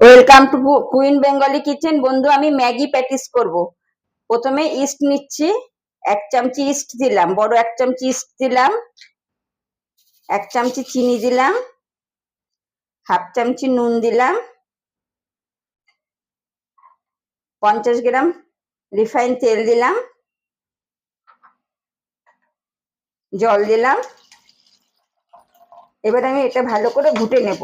Welcome to queen Bengali kitchen বন্ধু, আমি Maggi patties করব। প্রথমে ইস্ট নিচ্ছি। এক চামচি ইস্ট দিলাম। বড় এক চামচি ইস্ট দিলাম। এক চামচি চিনি দিলাম। হাফ চামচি নুন দিলাম। পঞ্চাশ গ্রাম রিফাইন তেল দিলাম। জল দিলাম। এবার আমি এটা ভালো করে ঘুটে নেব।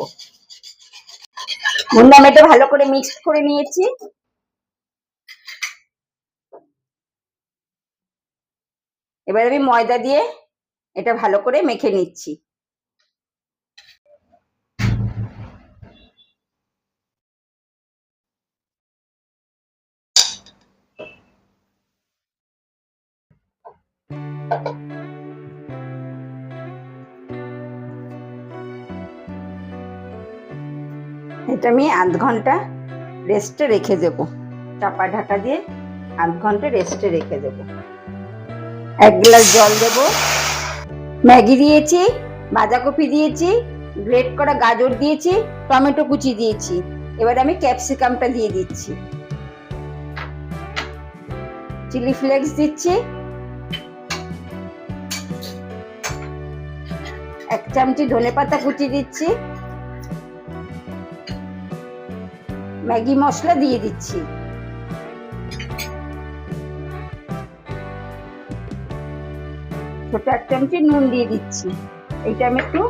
আমি এটা ভালো করে মিক্সড করে নিয়েছি। এবার আমি ময়দা দিয়ে এটা ভালো করে মেখে নিচ্ছি। এটা আমি আধ ঘণ্টা রেস্টে রেখে দেব। চাপা ঢাকা দিয়ে আধ ঘণ্টা রেস্টে রেখে দেব। এক গ্লাস জল দেব। ম্যাগি দিয়েছি, বাঁধাকপি দিয়েছি, গ্রেট করা গাজর দিয়েছি, টমেটো কুচি দিয়েছি। এবার আমি ক্যাপসিকামটা দিয়ে দিচ্ছি। চিলি ফ্লেক্স দিচ্ছি। এক চামচি ধনে পাতা কুচি দিচ্ছি। ম্যাগি মশলা দিয়ে দিচ্ছি। ছোট এক চামচি নুন দিয়ে দিচ্ছি। এইটা আমি একটু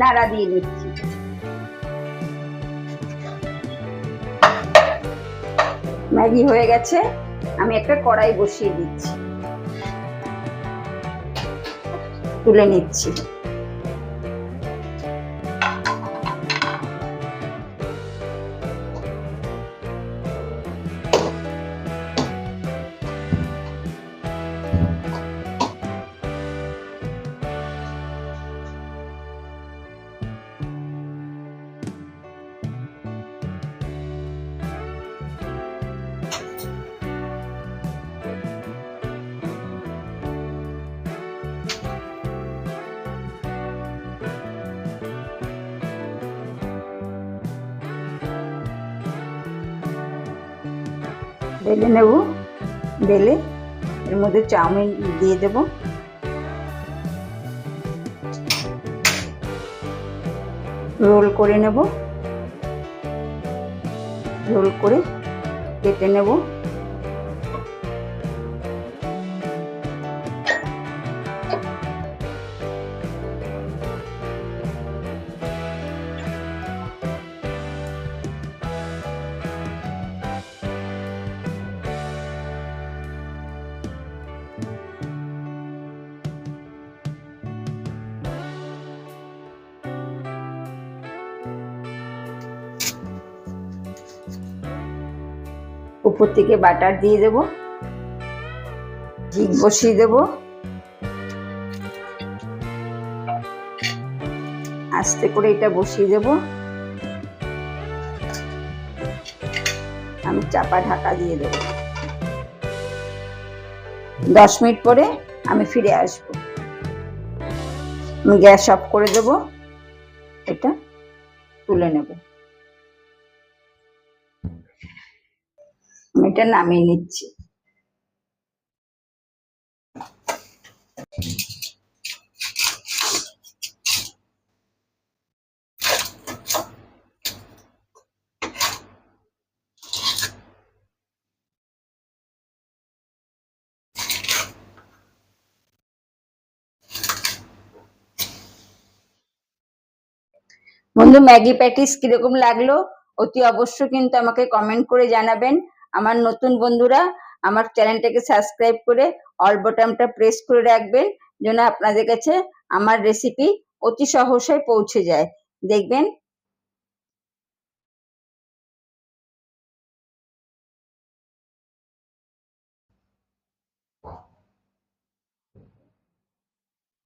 নাড়া দিয়ে নিচ্ছি। ম্যাগি হয়ে গেছে, আমি একটা কড়াই বসিয়ে দিচ্ছি। তুলে নিচ্ছি। বেলে নেব। বেলে এর মধ্যে চাউমিন দিয়ে দেব। রোল করে নেব। রোল করে কেটে নেব। উপর থেকে বাটার দিয়ে দেব। জিগ বসিয়ে দেব। আস্তে করে এটা বসিয়ে দেব। আমি চাপা ঢাকা দিয়ে দেব। দশ মিনিট পরে আমি ফিরে আসব। আমি গ্যাস অফ করে দেব। এটা তুলে নেব। আমি এটা নামিয়ে নিচ্ছি। বন্ধু, ম্যাগি প্যাটিস কীরকম লাগল? অতি অবশ্য কিন্তু আমাকে কমেন্ট করে জানাবেন। আমার নতুন বন্ধুরা, আমার চ্যানেলটাকে সাবস্ক্রাইব করে অল বটনটা প্রেস করে রাখবেন, যেন আপনাদের কাছে আমার রেসিপি অতি সহসায় পৌঁছে যায়। দেখবেন